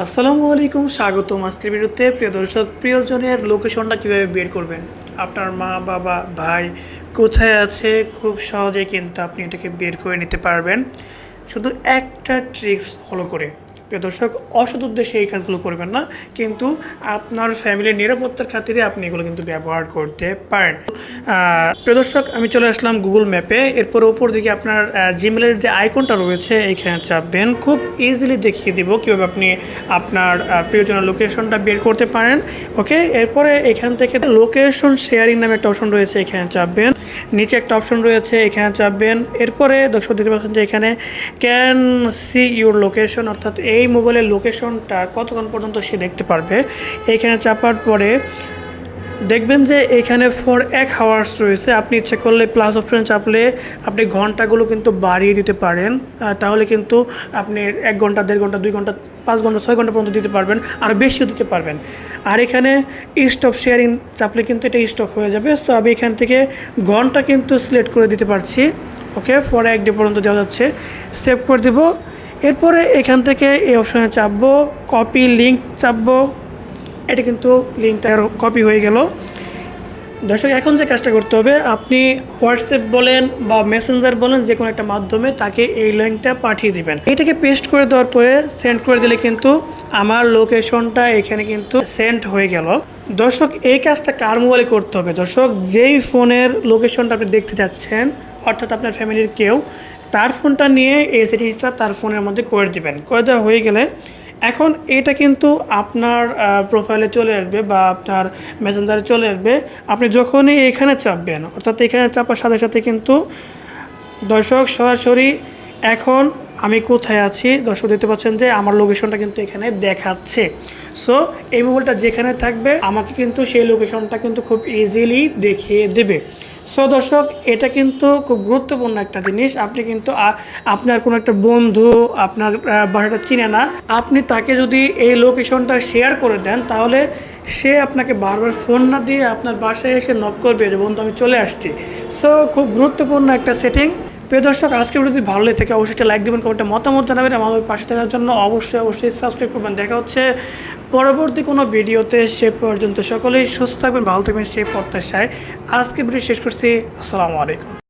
আসসালামু আলাইকুম, স্বাগতম আজকের ভিডিওতে। প্রিয় দর্শক, প্রিয়জনের লোকেশনটা কীভাবে বের করবেন? আপনার মা, বাবা, ভাই কোথায় আছে? খুব সহজে কিন্তু আপনি এটাকে বের করে নিতে পারবেন। শুধু একটা ট্রিক্স ফলো করে। প্রিয় দর্শক, অসৎ উদ্দেশ্যে এই কাজগুলো করবেন না, কিন্তু আপনার ফ্যামিলির নিরাপত্তার খাতিরে আপনি এগুলো কিন্তু ব্যবহার করতে পারেন। প্রিয় দর্শক, আমি চলে আসলাম গুগল ম্যাপে এরপর উপর দিকে আপনার জিমেলের যে আইকনটা রয়েছে এইখানে চাপবেন। খুব ইজিলি দেখিয়ে দিব কীভাবে আপনি আপনার প্রিয়জনের লোকেশনটা বের করতে পারেন। ওকে এরপরে এখান থেকে লোকেশন শেয়ারিং নামে একটা অপশন রয়েছে, এখানে চাপবেন। নিচে একটা অপশন রয়েছে, এখানে চাপবেন। এরপরে দর্শক দেখতে পাচ্ছেন যে এখানে ক্যান সি ইউর লোকেশন অর্থাৎ এই মোবাইলের লোকেশনটা কতক্ষণ পর্যন্ত সে দেখতে পারবে? এইখানে চাপার পরে দেখবেন যে এখানে ফর এক হাওয়ার্স রয়েছে। আপনি ইচ্ছে করলে প্লাস অপশন চাপলে আপনি ঘন্টাগুলো কিন্তু বাড়িয়ে দিতে পারেন। তাহলে কিন্তু আপনি এক ঘণ্টা, দেড় ঘণ্টা, দুই ঘণ্টা, পাঁচ ঘণ্টা, ছয় ঘণ্টা পর্যন্ত দিতে পারবেন, আর বেশিও দিতে পারবেন। আর এখানে স্টপ শেয়ারিং চাপলে কিন্তু এটা স্টপ হয়ে যাবে। সো আমি এখান থেকে ঘণ্টা কিন্তু সিলেক্ট করে দিতে পারছি। ওকে ফর এক ডে পর্যন্ত দেওয়া যাচ্ছে। সেভ করে দেব। এরপরে এখান থেকে এই অপশানে চাপবো কপি লিঙ্ক চাপবো। এটা কিন্তু লিঙ্কটা কপি হয়ে গেল। দর্শক, এখন যে কাজটা করতে হবে, আপনি হোয়াটসঅ্যাপ বলেন বা মেসেঞ্জার বলেন, যে কোনো একটা মাধ্যমে তাকে এই লিঙ্কটা পাঠিয়ে দিবেন। এটাকে পেস্ট করে দেওয়ার পরে সেন্ড করে দিলে কিন্তু আমার লোকেশনটা এখানে কিন্তু সেন্ড হয়ে গেল। দর্শক, এই কাজটা কার মোবাইলে করতে হবে? দর্শক, যেই ফোনের লোকেশনটা আপনি দেখতে যাচ্ছেন অর্থাৎ আপনার ফ্যামিলির কেউ তার ফোনটা নিয়ে এই সেটিংসটা তার ফোনের মধ্যে করে দেবেন। করে দেওয়া হয়ে গেলে এখন এটা কিন্তু আপনার প্রোফাইলে চলে আসবে বা আপনার মেসেঞ্জারে চলে আসবে। আপনি যখনই এখানে চাপবেন, অর্থাৎ এখানে চাপার সাথে সাথে কিন্তু দর্শক সরাসরি এখন আমি কোথায় আছি? দর্শক দেখতে পাচ্ছেন যে আমার লোকেশনটা কিন্তু এখানে দেখাচ্ছে। সো এই মোবাইলটা যেখানে থাকবে, আমাকে কিন্তু সেই লোকেশনটা কিন্তু খুব ইজিলি দেখিয়ে দেবে। সো দর্শক, এটা কিন্তু খুব গুরুত্বপূর্ণ একটা জিনিস। আপনি কিন্তু আপনার কোনো একটা বন্ধু আপনার বাসাটা চিনে না। আপনি তাকে যদি এই লোকেশনটা শেয়ার করে দেন, তাহলে সে আপনাকে বারবার ফোন না দিয়ে আপনার বাসায় এসে নক করবে যে বন্ধু, আমি চলে আসছি। সো খুব গুরুত্বপূর্ণ একটা সেটিং প্রিয় দর্শক আজকে যদি ভালো লেগে থাকে, অবশ্যই একটা লাইক দেবেন, কমেন্টে মতামত জানাবেন আমাদের পাশে থাকার জন্য অবশ্যই অবশ্যই সাবস্ক্রাইব করবেন। দেখা হচ্ছে পরবর্তী কোনো ভিডিওতে সে পর্যন্ত সকলেই সুস্থ থাকবেন, ভালো থাকবেন, সেই প্রত্যাশায়। আজকে ভিডিও শেষ করছি। আসসালামু আলাইকুম।